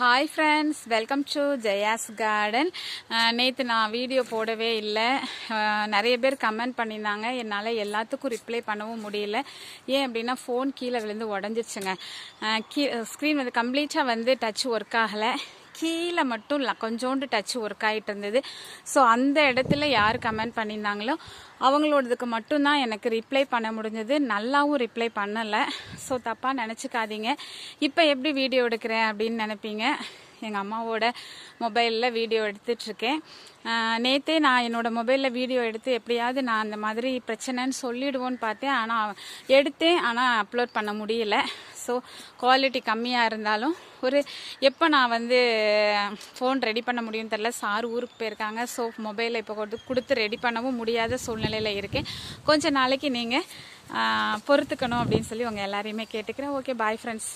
Hi friends welcome to Jaya's garden நேற்று நான் video போடவே இல்லை. Uh, நிறைய பேர் கமெண்ட் பண்ணியிருந்தாங்க. என்னால் எல்லாத்துக்கும் ரிப்ளை பண்ணவும் முடியல. ஏன் அப்படின்னா ஃபோன் கீழே விழுந்து உடஞ்சிருச்சுங்க. Uh, கீ ஸ்க்ரீன் வந்து கம்ப்ளீட்டாக வந்து டச் ஒர்க் ஆகலை. கீழே மட்டும் இல்லை கொஞ்சோண்டு டச் ஒர்க் ஆகிட்டு இருந்தது. ஸோ அந்த இடத்துல யார் கமெண்ட் பண்ணியிருந்தாங்களோ அவங்களோடதுக்கு மட்டும்தான் எனக்கு ரிப்ளை பண்ண முடிஞ்சது. நல்லாவும் ரிப்ளை பண்ணலை. ஸோ தப்பாக நினச்சிக்காதீங்க. இப்போ எப்படி வீடியோ எடுக்கிறேன் அப்படின்னு நினைப்பீங்க? எங்கள் அம்மாவோட மொபைலில் வீடியோ எடுத்துட்ருக்கேன் நேற்றே நான் என்னோடய மொபைலில் வீடியோ எடுத்து எப்படியாவது நான் அந்த மாதிரி பிரச்சனைன்னு சொல்லிடுவோன்னு பார்த்தேன். ஆனால் எடுத்தேன். ஆனால் அப்லோட் பண்ண முடியல. ஸோ குவாலிட்டி கம்மியாக இருந்தாலும் ஒரு எப்போ நான் வந்து ஃபோன் ரெடி பண்ண முடியும்னு தெரில சார் ஊருக்கு போயிருக்காங்க. ஸோ மொபைலை இப்போ கொடுத்து கொடுத்து ரெடி பண்ணவும் முடியாத சூழ்நிலையில் இருக்கேன். கொஞ்சம் நாளைக்கு நீங்கள் பொறுத்துக்கணும் அப்படின்னு சொல்லி உங்கள் எல்லாரையுமே கேட்டுக்கிறேன். Okay bye friends